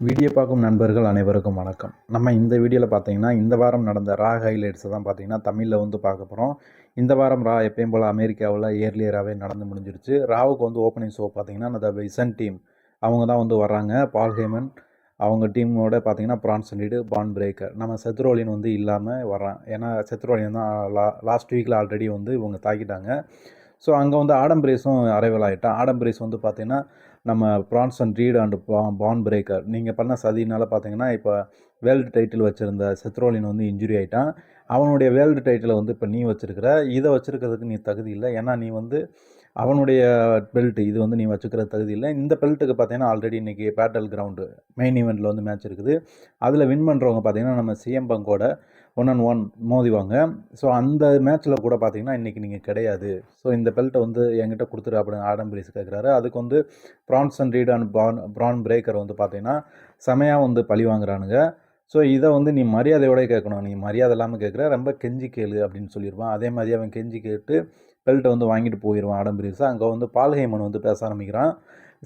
Video பார்க்கும் நண்பர்கள் அனைவருக்கும் வணக்கம். நம்ம இந்த வீடியோவில் பார்த்தீங்கன்னா இந்த வாரம் நடந்த ரா ஹைலைட்ஸை தான் பார்த்தீங்கன்னா தமிழில் வந்து பார்க்க போகிறோம் இந்த வாரம் ரா எப்பயும் போல் அமெரிக்காவில் இயர்லியராகவே நடந்து முடிஞ்சிருச்சு. ராவுக்கு வந்து ஓப்பனிங் ஷோ பார்த்தீங்கன்னா அந்த விசன் டீம் அவங்க தான் வந்து வர்றாங்க. பால் ஹேமன் அவங்க டீமோட பார்த்தீங்கன்னா பிரான்ஸ் லீடு பான் பிரேக்கர் நம்ம செத்ரோலின் வந்து இல்லாமல் வர்றான். ஏன்னா செத்ரோலின் தான் லா லாஸ்ட் வீக்கில் ஆல்ரெடி வந்து இவங்க தாக்கிட்டாங்க. ஸோ அங்கே வந்து ஆடம்பரேஸும் அரைவல் ஆகிட்டான் ஆடம்பிரேஸ் வந்து பார்த்திங்கன்னா நம்ம பிரான்சன் ரீட் அண்ட் பா பான் பிரேக்கர் நீங்கள் பண்ண சதினால் பார்த்தீங்கன்னா இப்போ வேர்ல்டு டைட்டில் வச்சுருந்த செத்ரோலின் வந்து இன்ஜுரி ஆகிட்டான் அவனுடைய வேர்ல்டு டைட்டிலை வந்து இப்போ நீ வச்சுருக்கிற. இதை வச்சுருக்கிறதுக்கு நீ தகுதி இல்லை. ஏன்னா நீ வந்து அவனுடைய பெல்ட் இது வந்து நீ வச்சுக்கிற தகுதி இல்லை. இந்த பெல்ட்டுக்கு பார்த்தீங்கன்னா ஆல்ரெடி இன்றைக்கி பேட்டல் கிரவுண்டு மெயின் ஈவெண்ட்டில் வந்து மேட்ச் இருக்குது. அதில் வின் பண்ணுறவங்க பார்த்தீங்கன்னா நம்ம சிஎம் பங்கோட ஒன் அண்ட் ஒன் மோதிவாங்க. ஸோ அந்த மேட்ச்சில் கூட பார்த்தீங்கன்னா இன்றைக்கி நீங்கள் கிடையாது. ஸோ இந்த பெல்ட்டை வந்து என்கிட்ட கொடுத்துரு அப்படின்னு ஆடம் பிரீஸ் கேட்குறாரு அதுக்கு வந்து Bronson Reed and Bron Bron Breaker வந்து பார்த்தீங்கன்னா செமையாக வந்து பழி வாங்குறானுங்க. ஸோ இதை வந்து நீ மரியாதையோடய கேட்கணும் நீ மரியாதை இல்லாமல் கேட்குற ரொம்ப கெஞ்சி கேளு அப்படின்னு சொல்லியிருப்பான் அதே மாதிரி அவன் கெஞ்சி கேட்டு பெல்ட்டை வந்து வாங்கிட்டு போயிடுவான் ஆடம் பிரீஸ் அங்கே வந்து பால்ஹேமன் வந்து பேச ஆரம்பிக்கிறான்.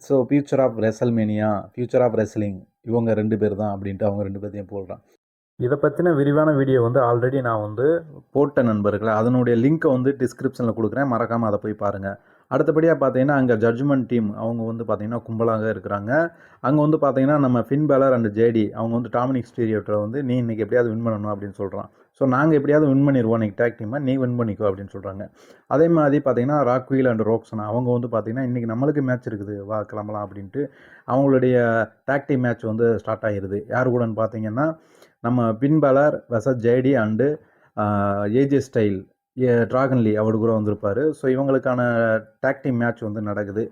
So future of WrestleMania future of wrestling இவங்க ரெண்டு பேர் தான் அப்படின்ட்டு அவங்க ரெண்டு பேர்த்தையும் போடுறான். இதை பற்றின விரிவான வீடியோ வந்து ஆல்ரெடி நான் வந்து போட்ட நண்பர்களை அதனுடைய லிங்க்கை வந்து டிஸ்கிரிப்ஷனில் கொடுக்குறேன். மறக்காமல் அதை போய் பாருங்கள் அடுத்தபடியாக பார்த்தீங்கன்னா அங்கே ஜட்ஜ்மெண்ட் டீம் அவங்க வந்து பார்த்தீங்கன்னா கும்பலாக இருக்கிறாங்க. அங்கே வந்து பார்த்தீங்கன்னா நம்ம ஃபின் பேலர் அண்ட் ஜேடி அவங்க வந்து டாமினிக் ஸ்டீரியோட்டில் வந்து நீ இன்றைக்கி எப்படியாவது வின் பண்ணணும் அப்படின்னு சொல்கிறான் ஸோ நாங்கள் எப்படியாவது வின் பண்ணிடுவோம் நீங்கள் டேக் டீமாக நீ வின் பண்ணிக்கோ அப்படின்னு சொல்கிறாங்க அதே மாதிரி பார்த்தீங்கன்னா ராக்வீல் அண்ட் ரோக்ஸனா அவங்க வந்து பார்த்தீங்கன்னா இன்றைக்கி நம்மளுக்கு மேட்ச் இருக்குது. வா கிளம்பலாம் அப்படின்ட்டு அவங்களுடைய டேக் டீம் மேட்ச் வந்து ஸ்டார்ட் ஆகிருது யார் கூடன்னு பார்த்தீங்கன்னா நம்ம Finn Balor வெச JD and AJ style Dragon Lee அவர் கூட வந்திருப்பார். ஸோ இவங்களுக்கான டேக் டீம் மேட்ச் வந்து நடக்குது.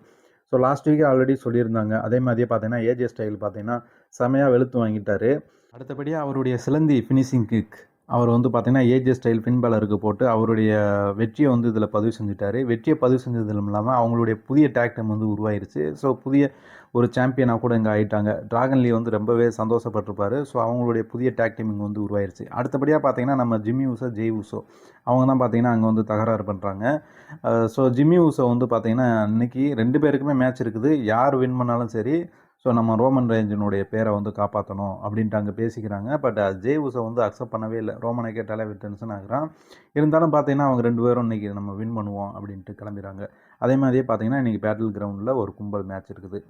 ஸோ லாஸ்ட் வீக் ஆல்ரெடி சொல்லியிருந்தாங்க. அதே மாதிரியே பார்த்தீங்கன்னா ஏஜே ஸ்டைல் பார்த்தீங்கன்னா செமையாக வெளுத்து வாங்கிட்டார். அடுத்தபடியாக அவருடைய சிலந்தி ஃபினிஷிங் கிக் அவர் வந்து பார்த்திங்கன்னா ஏஜே ஸ்டைல் பின்பலருக்கு போட்டு அவருடைய வெற்றியை வந்து இதில் பதிவு செஞ்சுட்டார். வெற்றியை பதிவு செஞ்சது இல்லாமல் அவங்களுடைய புதிய டேக்டம் வந்து உருவாயிருச்சு. ஸோ புதிய ஒரு சாம்பியனாக கூட இங்கே ஆகிட்டாங்க ட்ராகன்லி வந்து ரொம்பவே சந்தோஷப்பட்டிருப்பார். ஸோ அவங்களுடைய புதிய டேக் இங்கே வந்து உருவாயிருச்சு. அடுத்தபடியாக பார்த்தீங்கன்னா நம்ம ஜிம்மி ஊசோ ஜெய் ஊசோ அவங்க தான் பார்த்தீங்கன்னா அங்கே வந்து தகராறு பண்ணுறாங்க ஸோ ஜிம்மி ஊசோ வந்து பார்த்தீங்கன்னா இன்றைக்கி ரெண்டு பேருக்குமே மேட்ச் இருக்குது. யார் வின் பண்ணாலும் சரி ஸோ நம்ம ரோமன் ரேஞ்சனுடைய பேரை வந்து காப்பாற்றணும் அப்படின்ட்டு அங்கே பேசிக்கிறாங்க. பட் ஜே உசை வந்து அக்செப்ட் பண்ணவே இல்லை. ரோமனை கேட்டாலே டென்ஷன் ஆகுறான். இருந்தாலும் பார்த்தீங்கன்னா அவங்க ரெண்டு பேரும் இன்றைக்கி நம்ம வின் பண்ணுவோம் அப்படின்ட்டு கிளம்பிடுறாங்க அதே மாதிரியே பார்த்தீங்கன்னா இன்றைக்கி பேட்டில் கிரவுண்டில் ஒரு கும்பல் மேட்ச் இருக்குது.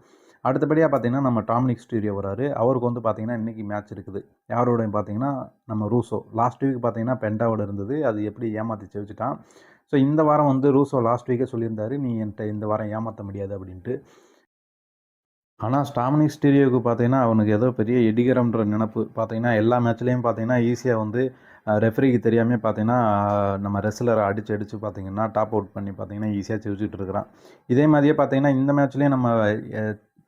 அடுத்தபடியாக பார்த்தீங்கன்னா நம்ம டாமினிக் ஸ்டூடியோ வராரு. அவருக்கு வந்து பார்த்தீங்கன்னா இன்றைக்கி மேட்ச் இருக்குது. யாரோடையும் பார்த்தீங்கன்னா நம்ம ரூசோ. லாஸ்ட் வீக் பார்த்தீங்கன்னா பெண்டாவோட இருந்தது. அது எப்படி ஏமாற்றி செவிச்சிட்டான் ஸோ இந்த வாரம் வந்து ரூசோ லாஸ்ட் வீக்கே சொல்லியிருந்தாரு. நீ என்கிட்ட இந்த வாரம் ஏமாற்ற முடியாது அப்படின்ட்டு. ஆனால் ஸ்டாமினிக் ஸ்டீரியோவுக்கு பார்த்தீங்கன்னா அவனுக்கு ஏதோ பெரிய எடிகரம்ன்ற நினப்பு. பார்த்தீங்கன்னா எல்லா மேட்ச்லேயும் பார்த்தீங்கன்னா ஈஸியாக வந்து ரெஃப்ரிக்கு தெரியாமல் பார்த்தீங்கன்னா நம்ம ரெஸ்லரை அடித்து அடித்து பார்த்தீங்கன்னா டாப் அவுட் பண்ணி பார்த்தீங்கன்னா ஈஸியாக செவிச்சுட்டு இருக்கிறான். இதே மாதிரியே பார்த்தீங்கன்னா இந்த மேட்ச்லேயும் நம்ம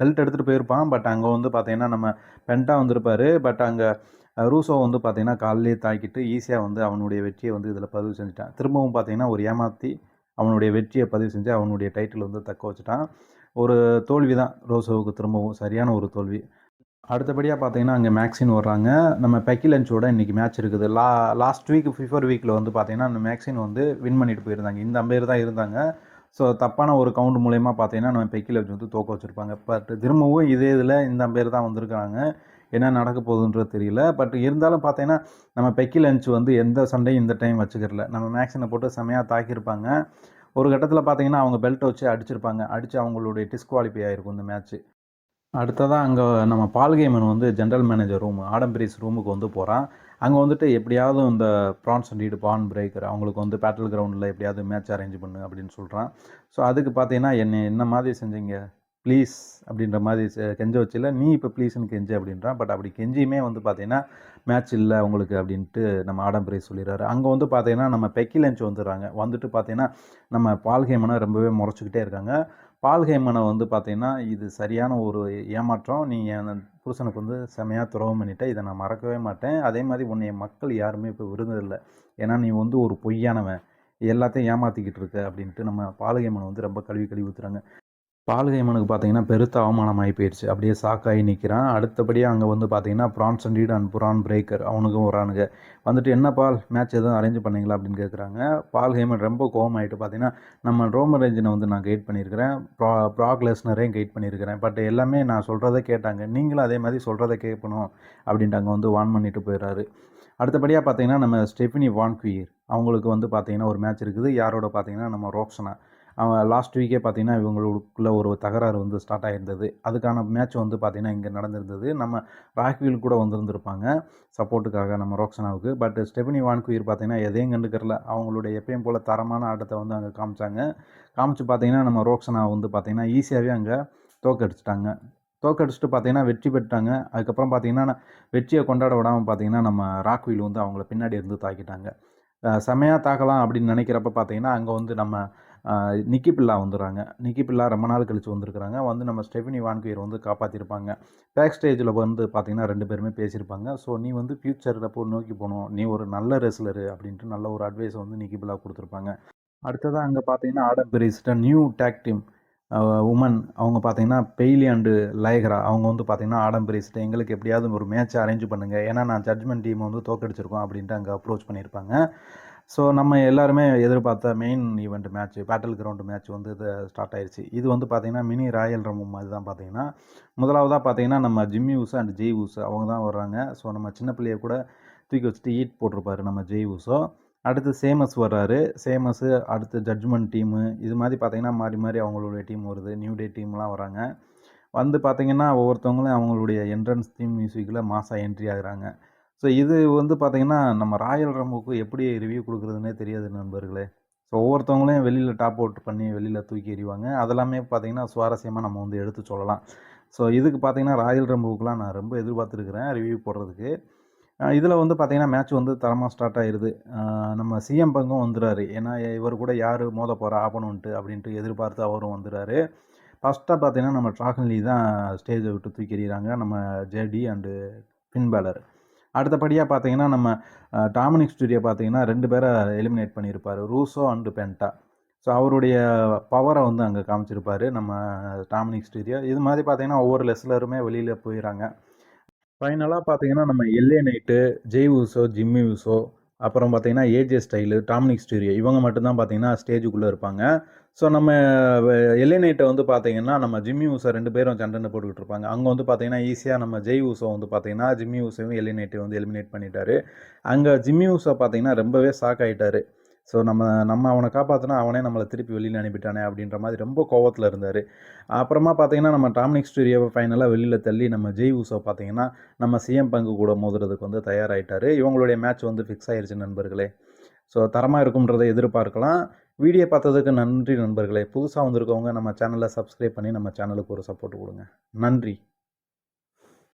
பெல்ட் எடுத்துகிட்டு போயிருப்பான். பட் அங்கே வந்து பார்த்தீங்கன்னா நம்ம பென்ட்டா வந்திருப்பார். பட் அங்கே ரூசோ வந்து பார்த்தீங்கன்னா காலிலே தாக்கிட்டு ஈஸியாக வந்து அவனுடைய வெற்றியை வந்து இதில் பதிவு செஞ்சுட்டான். திரும்பவும் பார்த்தீங்கன்னா ஒரு ஏமாற்றி அவனுடைய வெற்றியை பதிவு செஞ்சு அவனுடைய டைட்டில் வந்து தக்க வச்சுட்டான். ஒரு தோல்வி தான் ரோசோவுக்கு திரும்பவும் சரியான ஒரு தோல்வி. அடுத்தபடியாக பார்த்தீங்கன்னா அங்கே மேக்ஸின் வர்றாங்க. நம்ம பெக்கி இன்றைக்கி மேட்ச் இருக்குது. லா லாஸ்ட் வீக் ஃபிஃபர் வீக்கில் வந்து பார்த்தீங்கன்னா அந்த மேக்ஸின் வந்து வின் பண்ணிட்டு போயிருந்தாங்க. இந்த அம்பேர் தான் இருந்தாங்க. ஸோ தப்பான ஒரு கவுண்ட் மூலயமா பார்த்தீங்கன்னா நம்ம பெக்கிலன்ச் வந்து தோக்க வச்சுருப்பாங்க. பட் திரும்பவும் இதே இதில் இந்த அம்பேர் தான் வந்திருக்கிறாங்க. என்ன நடக்க போகுதுன்றது தெரியல. பட் இருந்தாலும் பார்த்தீங்கன்னா நம்ம பெக்கிலன்ச் வந்து எந்த சண்டையும் இந்த டைம் வச்சுக்கிறல நம்ம மேக்ஸினை போட்டு செமையாக தாக்கியிருப்பாங்க. ஒரு கட்டத்தில் பார்த்தீங்கன்னா அவங்க பெல்ட்டை வச்சு அடிச்சிருப்பாங்க. அடித்து அவங்களுடைய டிஸ்குவாலிஃபை ஆகிருக்கும் இந்த மேட்ச்சு அடுத்ததாக அங்கே நம்ம பால்கேமன் வந்து ஜென்ரல் மேனேஜர் ரூம் ஆடம்பிரிஸ் ரூமுக்கு வந்து போகிறான் அங்கே வந்துட்டு எப்படியாவது இந்த ப்ரான்ஸ் டீடு பான் பிரேக்கர் அவங்களுக்கு வந்து பேட்டல் கிரவுண்டில் எப்படியாவது மேட்ச் அரேஞ்ச் பண்ணு அப்படின்னு சொல்கிறான் ஸோ அதுக்கு பார்த்தீங்கன்னா என்னை என்ன மாதிரி செஞ்சீங்க? ப்ளீஸ் அப்படின்ற மாதிரி கெஞ்ச வச்சில நீ இப்போ ப்ளீஸ்னு கெஞ்சு அப்படின்றான். பட் அப்படி கெஞ்சியுமே வந்து பார்த்தீங்கன்னா மேட்ச் இல்லை உங்களுக்கு அப்படின்ட்டு நம்ம ஆடம்பிரை சொல்லிடுறாரு. அங்கே வந்து பார்த்தீங்கன்னா நம்ம பெக்கி லஞ்ச் வந்துடுறாங்க. வந்துட்டு பார்த்தீங்கன்னா நம்ம பால்ஹேமனை ரொம்பவே முறைச்சிக்கிட்டே இருக்காங்க. பால்ஹேமனை வந்து பார்த்தீங்கன்னா இது சரியான ஒரு ஏமாற்றம். நீ என் புருஷனுக்கு வந்து செமையாக துறவம் பண்ணிட்ட. இதை நான் மறக்கவே மாட்டேன். அதே மாதிரி உன்னைய மக்கள் யாருமே இப்போ விருந்ததில்லை ஏன்னா நீ வந்து ஒரு பொய்யானவன். எல்லாத்தையும் ஏமாற்றிக்கிட்டு இருக்க அப்படின்ட்டு நம்ம பாலகேமனை வந்து ரொம்ப கழுவி கழுவி ஊற்றுறாங்க பாலகைமனுக்கு பார்த்தீங்கன்னா பெருத்த அவமானம் ஆகி போயிடுச்சு அப்படியே ஷாக்காகி நிற்கிறான் அடுத்தபடியாக அங்கே வந்து பார்த்தீங்கன்னா Brons and and Bron Breaker அவனுக்கும் வரானுங்க. வந்துட்டு என்ன பால்? மேட்ச் எதுவும் அரேஞ்ச் பண்ணீங்களா? அப்படின்னு கேட்குறாங்க பால் ஹேமன் ரொம்ப கோவம் ஆகிட்டு பார்த்தீங்கன்னா நம்ம ரோமர் ரேஞ்சினை வந்து நான் கைட் பண்ணியிருக்கிறேன். ப்ரா ப்ராக்லெஸ்னரையும் கைட் பண்ணியிருக்கிறேன். பட் எல்லாமே நான் சொல்கிறத கேட்டாங்க. நீங்களும் அதே மாதிரி சொல்கிறத கேட்கணும். அப்படின்ட்டு அங்கே வந்து வான் பண்ணிட்டு போயிடுறாரு. அடுத்தபடியாக பார்த்தீங்கன்னா நம்ம ஸ்டெஃபினி வான்குயிர் அவங்களுக்கு வந்து பார்த்தீங்கன்னா ஒரு மேட்ச் இருக்குது. யாரோட பார்த்தீங்கன்னா நம்ம ரோக்ஸனா அவன் லாஸ்ட் வீக்கே பார்த்தீங்கன்னா இவங்களுக்குள்ள ஒரு தகராறு வந்து ஸ்டார்ட் ஆகிருந்தது அதுக்கான மேட்ச் வந்து பார்த்திங்கன்னா இங்கே நடந்திருந்தது. நம்ம ராக்வீல் கூட வந்திருந்திருப்பாங்க. சப்போர்ட்டுக்காக நம்ம ரோக்ஸனாவுக்கு பட் ஸ்டெபனி வான்குயிர் பார்த்தீங்கன்னா எதையும் கண்டுக்கறல. அவங்களுடைய எப்பயும் போல் தரமான ஆட்டத்தை வந்து அங்கே காமிச்சாங்க. காமிச்சு பார்த்தீங்கன்னா நம்ம ரோக்ஸனா வந்து பார்த்திங்கன்னா ஈஸியாகவே அங்கே தோக்கடிச்சிட்டாங்க தோக்கடிச்சிட்டு பார்த்தீங்கன்னா வெற்றி பெற்றாங்க அதுக்கப்புறம் பார்த்தீங்கன்னா வெற்றியை கொண்டாட விடாமல் பார்த்தீங்கன்னா நம்ம ராக்வீல் வந்து அவங்கள பின்னாடி இருந்து தாக்கிட்டாங்க. செமையாக தாக்கலாம் அப்படின்னு நினைக்கிறப்ப பார்த்தீங்கன்னா அங்கே வந்து நம்ம நிக்கி பில்லா வந்துடுறாங்க. நிக்கி பில்லா ரொம்ப நாள் கழித்து வந்திருக்கிறாங்க. வந்து நம்ம ஸ்டெஃபினி வான்குயர் வந்து காப்பாற்றிருப்பாங்க பேக் ஸ்டேஜில் வந்து பார்த்திங்கன்னா ரெண்டு பேருமே பேசியிருப்பாங்க. ஸோ நீ வந்து ஃப்யூச்சரில் போய் நோக்கி போகணும். நீ ஒரு நல்ல ரெஸ்லரு அப்படின்ட்டு நல்ல ஒரு அட்வைஸ் வந்து நிக்கி பில்லா கொடுத்துருப்பாங்க. அடுத்ததாக அங்கே பார்த்தீங்கன்னா Adam Priest new tag team women அவங்க பார்த்தீங்கன்னா பெய்லி அண்டு லைகரா அவங்க வந்து பார்த்தீங்கன்னா ஆடம் பெரிஸ்ட்டு எங்களுக்கு எப்படியாவது ஒரு மேட்ச் அரேஞ்ச் பண்ணுங்கள் ஏன்னா நான் ஜட்ஜ்மெண்ட் டீம் வந்து தோக்கடிச்சிருக்கோம் அப்படின்ட்டு அங்கே அப்ரோச் பண்ணியிருப்பாங்க. ஸோ நம்ம எல்லாருமே எதிர்பார்த்த main event match battle ground match வந்து இது ஸ்டார்ட் ஆயிடுச்சு இது வந்து பார்த்திங்கன்னா மினி ராயல் ரம்மு மாதிரி தான் பார்த்தீங்கன்னா முதலாவதாக பார்த்தீங்கன்னா நம்ம ஜிம்மி ஊஸ் அண்ட் ஜெய் ஊஸ் அவங்க தான் வர்றாங்க. ஸோ நம்ம சின்ன பிள்ளைய கூட தூக்கி வச்சுட்டு ஈட் போட்டிருப்பாரு நம்ம ஜெய் ஊஸோ அடுத்து சேமஸ் வர்றாரு. சேமஸு அடுத்து ஜட்ஜ்மெண்ட் டீமு இது மாதிரி பார்த்திங்கன்னா மாறி மாறி அவங்களுடைய டீம் வருது. நியூ டே டீம்லாம் வராங்க வந்து பார்த்திங்கன்னா ஒவ்வொருத்தவங்களும் அவங்களுடைய என்ட்ரன்ஸ் தீம் மியூசிக்கில் மாசாக என்ட்ரி ஆகுறாங்க. ஸோ இது வந்து பார்த்திங்கன்னா நம்ம ராயல் ரம்புக்கு எப்படி ரிவ்யூ கொடுக்குறதுனே தெரியாது நண்பர்களே. ஸோ ஒவ்வொருத்தவங்களையும் வெளியில் டாப் அவுட் பண்ணி வெளியில் தூக்கி எறிவாங்க. அதெல்லாமே பார்த்திங்கன்னா சுவாரஸ்யமாக நம்ம வந்து எடுத்து சொல்லலாம். ஸோ இதுக்கு பார்த்திங்கன்னா ராயல் ரம்புக்கெலாம் நான் ரொம்ப எதிர்பார்த்துருக்குறேன் ரிவ்யூ போடுறதுக்கு. இதில் வந்து பார்த்திங்கன்னா மேட்ச் வந்து தரமாக ஸ்டார்ட் ஆயிடுது நம்ம சிஎம் பங்கும் வந்துடுறாரு. ஏன்னா இவர் கூட யார் மோத போகிற ஆப்பணுன்ட்டு அப்படின்ட்டு எதிர்பார்த்து அவரும் வந்துடுறாரு. ஃபஸ்ட்டாக பார்த்திங்கன்னா நம்ம ட்ராகன்லி தான் ஸ்டேஜை விட்டு தூக்கி எறிகிறாங்க. நம்ம ஜேடி அண்டு பின்பேலர் அடுத்தபடியாக பார்த்தீங்கன்னா நம்ம டாமினிக் ஸ்டுடியோ பார்த்தீங்கன்னா ரெண்டு பேரை எலிமினேட் பண்ணியிருப்பார். ரூசோ அண்டு பென்டா. ஸோ அவருடைய பவரை வந்து அங்கே காமிச்சிருப்பார் நம்ம டாமினிக் ஸ்டூடியோ. இது மாதிரி பார்த்தீங்கன்னா ஒவ்வொரு லெஸ்லருமே வெளியில் போயிடறாங்க ஃபைனலாக பார்த்தீங்கன்னா நம்ம LA Knight Jey Uso Jimmy Uso அப்புறம் பார்த்தீங்கன்னா ஏஜே ஸ்டைலு டாமினிக் ஸ்டீரியோ இவங்க மட்டும்தான் பார்த்தீங்கன்னா ஸ்டேஜுக்குள்ளே இருப்பாங்க. ஸோ நம்ம எல்ஏனைட்டை வந்து பார்த்தீங்கன்னா நம்ம ஜிம்மி ஊசா ரெண்டு பேரும் சண்டைன்னு போட்டுக்கிட்டு இருப்பாங்க. அங்கே வந்து பார்த்தீங்கன்னா ஈஸியாக நம்ம ஜெய் ஊசோ வந்து பார்த்தீங்கன்னா ஜிம்மி ஊசோவும் எல்ஏனைட்டை வந்து எலிமினேட் பண்ணிட்டாரு. அங்கே ஜிம்மி ஊசா பார்த்தீங்கன்னா ரொம்பவே ஷாக் ஆகிட்டார் ஸோ நம்ம நம்ம அவனை காப்பாற்றினா அவனே நம்மளை திருப்பி வெளியில் அனுப்பிட்டானே அப்படின்ற மாதிரி ரொம்ப கோவத்தில் இருந்தார். அப்புறமா பார்த்தீங்கன்னா நம்ம டாமினிக் ஸ்டூடியோவை ஃபைனலாக வெளியில் தள்ளி நம்ம ஜெய் ஊசோ பார்த்தீங்கன்னா நம்ம சிஎம் பங்கு கூட மோதுறதுக்கு வந்து தயாராகிட்டார் இவங்களுடைய மேட்ச் வந்து ஃபிக்ஸ் ஆயிடுச்சு நண்பர்களே. ஸோ தரமாக இருக்கும்ன்றதை எதிர்பார்க்கலாம். வீடியோ பார்த்ததுக்கு நன்றி நண்பர்களே. புதுசாக வந்திருக்கவங்க நம்ம சேனலை சப்ஸ்கிரைப் பண்ணி நம்ம சேனலுக்கு ஒரு சப்போர்ட் கொடுங்க. நன்றி.